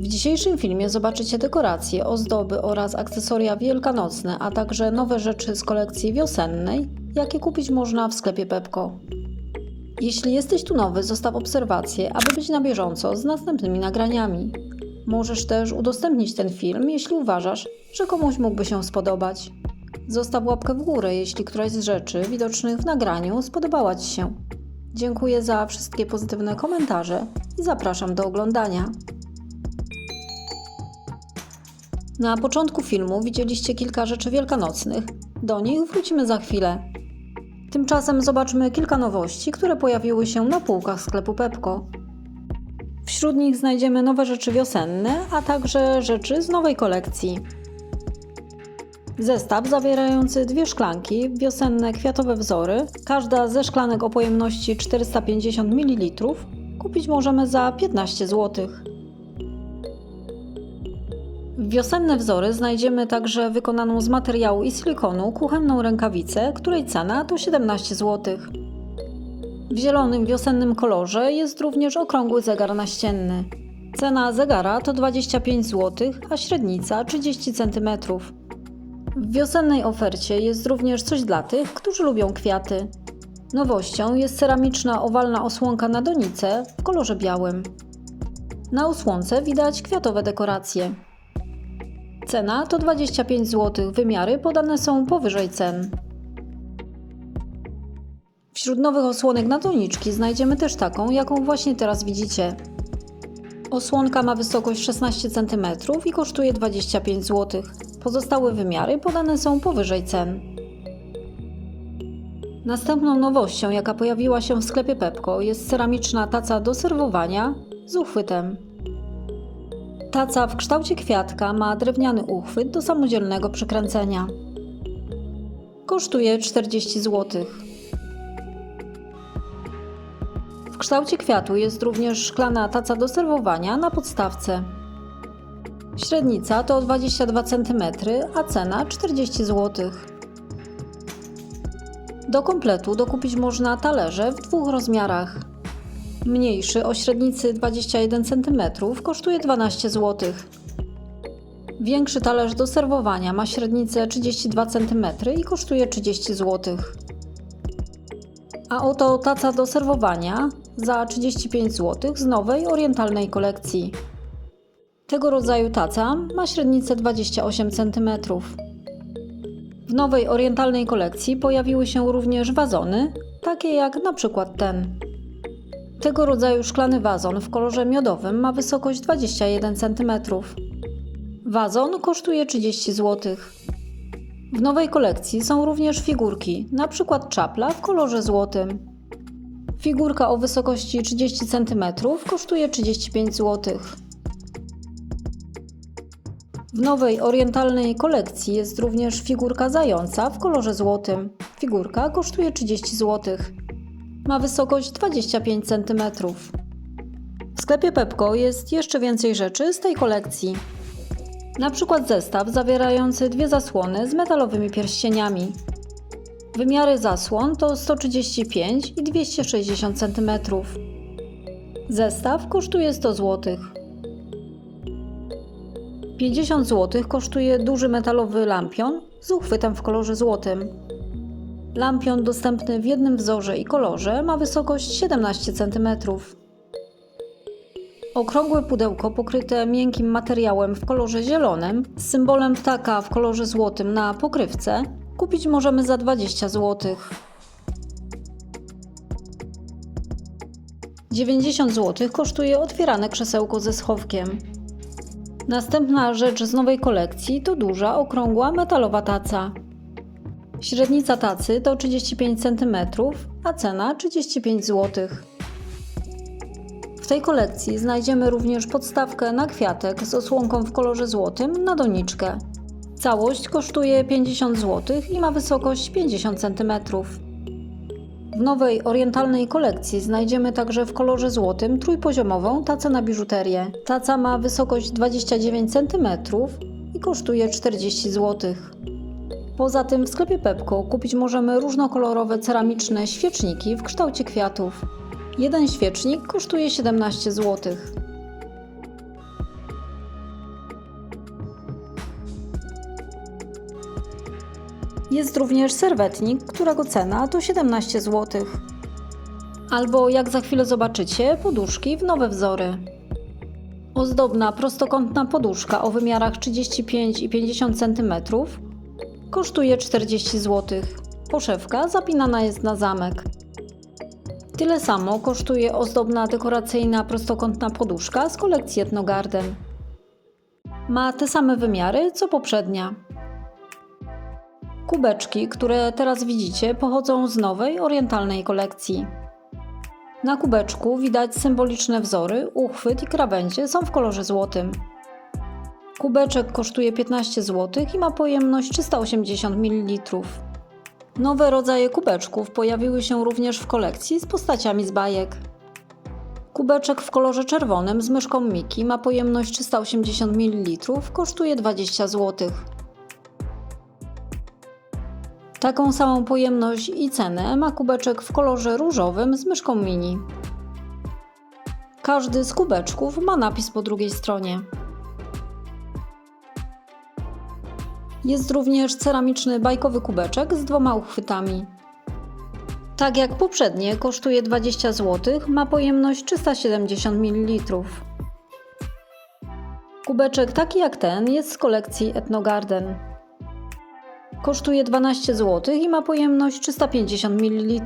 W dzisiejszym filmie zobaczycie dekoracje, ozdoby oraz akcesoria wielkanocne, a także nowe rzeczy z kolekcji wiosennej, jakie kupić można w sklepie Pepko. Jeśli jesteś tu nowy, zostaw obserwację, aby być na bieżąco z następnymi nagraniami. Możesz też udostępnić ten film, jeśli uważasz, że komuś mógłby się spodobać. Zostaw łapkę w górę, jeśli któraś z rzeczy widocznych w nagraniu spodobała Ci się. Dziękuję za wszystkie pozytywne komentarze i zapraszam do oglądania. Na początku filmu widzieliście kilka rzeczy wielkanocnych. Do nich wrócimy za chwilę. Tymczasem zobaczmy kilka nowości, które pojawiły się na półkach sklepu Pepko. Wśród nich znajdziemy nowe rzeczy wiosenne, a także rzeczy z nowej kolekcji. Zestaw zawierający dwie szklanki, wiosenne kwiatowe wzory, każda ze szklanek o pojemności 450 ml, kupić możemy za 15 zł. Wiosenne wzory znajdziemy także wykonaną z materiału i silikonu kuchenną rękawicę, której cena to 17 zł. W zielonym wiosennym kolorze jest również okrągły zegar naścienny. Cena zegara to 25 zł, a średnica 30 cm. W wiosennej ofercie jest również coś dla tych, którzy lubią kwiaty. Nowością jest ceramiczna owalna osłonka na donice w kolorze białym. Na osłonce widać kwiatowe dekoracje. Cena to 25 zł, wymiary podane są powyżej cen. Wśród nowych osłonek na doniczki znajdziemy też taką, jaką właśnie teraz widzicie. Osłonka ma wysokość 16 cm i kosztuje 25 zł. Pozostałe wymiary podane są powyżej cen. Następną nowością, jaka pojawiła się w sklepie Pepko, jest ceramiczna taca do serwowania z uchwytem. Taca w kształcie kwiatka ma drewniany uchwyt do samodzielnego przykręcenia. Kosztuje 40 zł. W kształcie kwiatu jest również szklana taca do serwowania na podstawce. Średnica to 22 cm, a cena 40 zł. Do kompletu dokupić można talerze w dwóch rozmiarach. Mniejszy o średnicy 21 cm kosztuje 12 zł. Większy talerz do serwowania ma średnicę 32 cm i kosztuje 30 zł. A oto taca do serwowania za 35 zł z nowej orientalnej kolekcji. Tego rodzaju taca ma średnicę 28 cm. W nowej orientalnej kolekcji pojawiły się również wazony, takie jak na przykład ten. Tego rodzaju szklany wazon w kolorze miodowym ma wysokość 21 cm. Wazon kosztuje 30 zł. W nowej kolekcji są również figurki, przykład czapla w kolorze złotym. Figurka o wysokości 30 cm kosztuje 35 zł. W nowej orientalnej kolekcji jest również figurka zająca w kolorze złotym. Figurka kosztuje 30 zł. Ma wysokość 25 cm. W sklepie Pepko jest jeszcze więcej rzeczy z tej kolekcji. Na przykład zestaw zawierający dwie zasłony z metalowymi pierścieniami. Wymiary zasłon to 135 i 260 cm. Zestaw kosztuje 100 zł. 50 zł kosztuje duży metalowy lampion z uchwytem w kolorze złotym. Lampion dostępny w jednym wzorze i kolorze ma wysokość 17 cm. Okrągłe pudełko pokryte miękkim materiałem w kolorze zielonym z symbolem ptaka w kolorze złotym na pokrywce kupić możemy za 20 zł. 90 zł kosztuje otwierane krzesełko ze schowkiem. Następna rzecz z nowej kolekcji to duża, okrągła metalowa taca. Średnica tacy to 35 cm, a cena 35 zł. W tej kolekcji znajdziemy również podstawkę na kwiatek z osłonką w kolorze złotym na doniczkę. Całość kosztuje 50 zł i ma wysokość 50 cm. W nowej orientalnej kolekcji znajdziemy także w kolorze złotym trójpoziomową tacę na biżuterię. Taca ma wysokość 29 cm i kosztuje 40 zł. Poza tym w sklepie Pepko kupić możemy różnokolorowe ceramiczne świeczniki w kształcie kwiatów. Jeden świecznik kosztuje 17 zł. Jest również serwetnik, którego cena to 17 zł. Albo jak za chwilę zobaczycie, poduszki w nowe wzory. Ozdobna prostokątna poduszka o wymiarach 35 i 50 cm kosztuje 40 zł. Poszewka zapinana jest na zamek. Tyle samo kosztuje ozdobna dekoracyjna prostokątna poduszka z kolekcji Etnogarden. Ma te same wymiary co poprzednia. Kubeczki, które teraz widzicie, pochodzą z nowej orientalnej kolekcji. Na kubeczku widać symboliczne wzory, uchwyt i krawędzie są w kolorze złotym. Kubeczek kosztuje 15 zł i ma pojemność 380 ml. Nowe rodzaje kubeczków pojawiły się również w kolekcji z postaciami z bajek. Kubeczek w kolorze czerwonym z myszką Miki ma pojemność 380 ml, kosztuje 20 zł. Taką samą pojemność i cenę ma kubeczek w kolorze różowym z myszką mini. Każdy z kubeczków ma napis po drugiej stronie. Jest również ceramiczny bajkowy kubeczek z dwoma uchwytami. Tak jak poprzednie, kosztuje 20 zł, ma pojemność 370 ml. Kubeczek taki jak ten jest z kolekcji Etnogarden. Kosztuje 12 zł i ma pojemność 350 ml.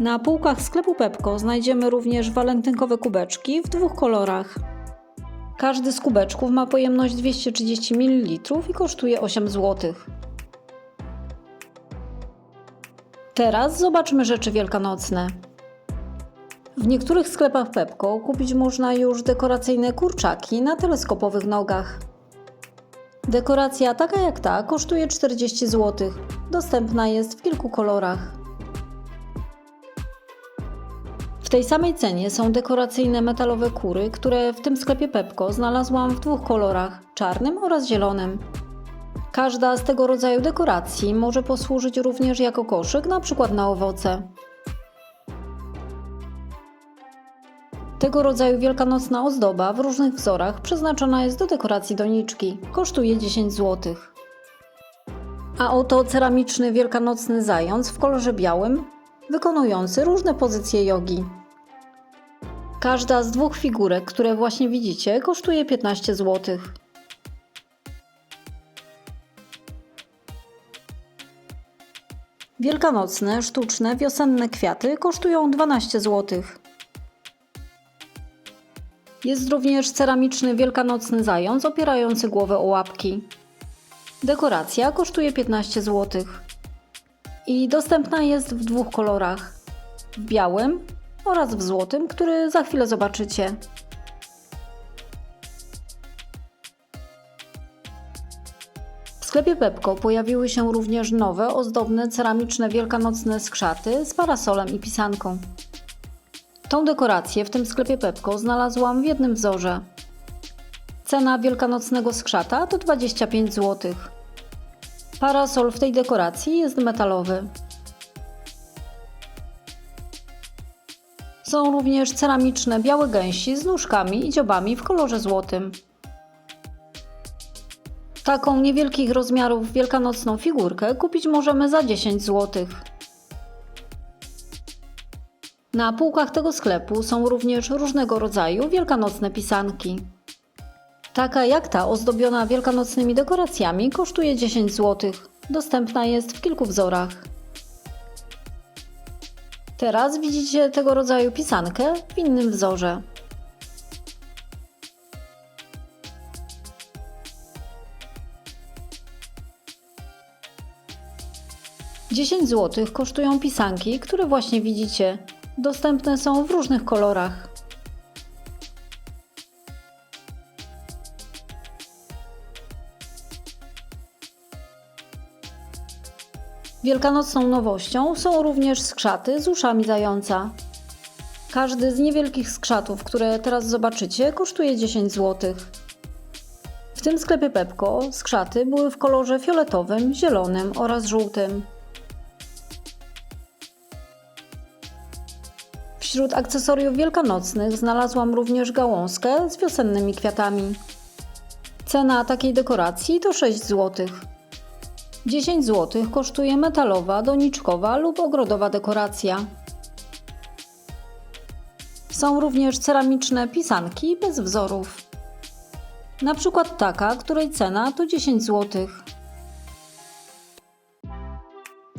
Na półkach sklepu Pepko znajdziemy również walentynkowe kubeczki w dwóch kolorach. Każdy z kubeczków ma pojemność 230 ml i kosztuje 8 zł. Teraz zobaczmy rzeczy wielkanocne. W niektórych sklepach Pepko kupić można już dekoracyjne kurczaki na teleskopowych nogach. Dekoracja taka jak ta kosztuje 40 zł. Dostępna jest w kilku kolorach. W tej samej cenie są dekoracyjne metalowe kury, które w tym sklepie Pepko znalazłam w dwóch kolorach czarnym oraz zielonym. Każda z tego rodzaju dekoracji może posłużyć również jako koszyk, np. na owoce. Tego rodzaju wielkanocna ozdoba w różnych wzorach przeznaczona jest do dekoracji doniczki. Kosztuje 10 zł. A oto ceramiczny wielkanocny zając w kolorze białym, wykonujący różne pozycje jogi. Każda z dwóch figurek, które właśnie widzicie, kosztuje 15 zł. Wielkanocne, sztuczne, wiosenne kwiaty kosztują 12 zł. Jest również ceramiczny wielkanocny zając opierający głowę o łapki. Dekoracja kosztuje 15 zł. I dostępna jest w dwóch kolorach: w białym oraz w złotym, który za chwilę zobaczycie. W sklepie Pepko pojawiły się również nowe, ozdobne, ceramiczne wielkanocne skrzaty z parasolem i pisanką. Tą dekorację w tym sklepie Pepko znalazłam w jednym wzorze. Cena wielkanocnego skrzata to 25 zł. Parasol w tej dekoracji jest metalowy. Są również ceramiczne białe gęsi z nóżkami i dziobami w kolorze złotym. Taką niewielkich rozmiarów wielkanocną figurkę kupić możemy za 10 zł. Na półkach tego sklepu są również różnego rodzaju wielkanocne pisanki. Taka jak ta ozdobiona wielkanocnymi dekoracjami kosztuje 10 zł. Dostępna jest w kilku wzorach. Teraz widzicie tego rodzaju pisankę w innym wzorze. Dziesięć zł kosztują pisanki, które właśnie widzicie. Dostępne są w różnych kolorach. Wielkanocną nowością są również skrzaty z uszami zająca. Każdy z niewielkich skrzatów, które teraz zobaczycie, kosztuje 10 zł. W tym sklepie Pepko skrzaty były w kolorze fioletowym, zielonym oraz żółtym. Wśród akcesoriów wielkanocnych znalazłam również gałązkę z wiosennymi kwiatami. Cena takiej dekoracji to 6 zł. 10 zł kosztuje metalowa, doniczkowa lub ogrodowa dekoracja. Są również ceramiczne pisanki bez wzorów. Na przykład taka, której cena to 10 zł.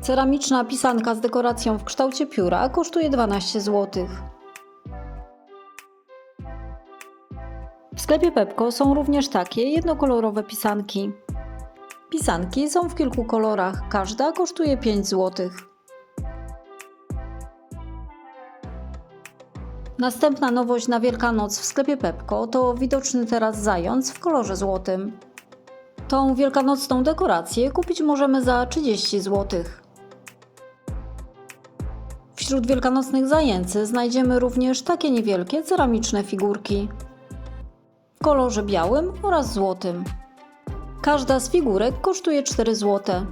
Ceramiczna pisanka z dekoracją w kształcie pióra kosztuje 12 zł. W sklepie Pepko są również takie jednokolorowe pisanki. Pisanki są w kilku kolorach, każda kosztuje 5 zł. Następna nowość na Wielkanoc w sklepie Pepko to widoczny teraz zając w kolorze złotym. Tą wielkanocną dekorację kupić możemy za 30 zł. Wśród wielkanocnych zajęcy znajdziemy również takie niewielkie ceramiczne figurki w kolorze białym oraz złotym. Każda z figurek kosztuje 4 zł.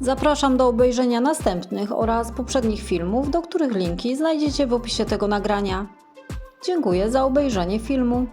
Zapraszam do obejrzenia następnych oraz poprzednich filmów, do których linki znajdziecie w opisie tego nagrania. Dziękuję za obejrzenie filmu.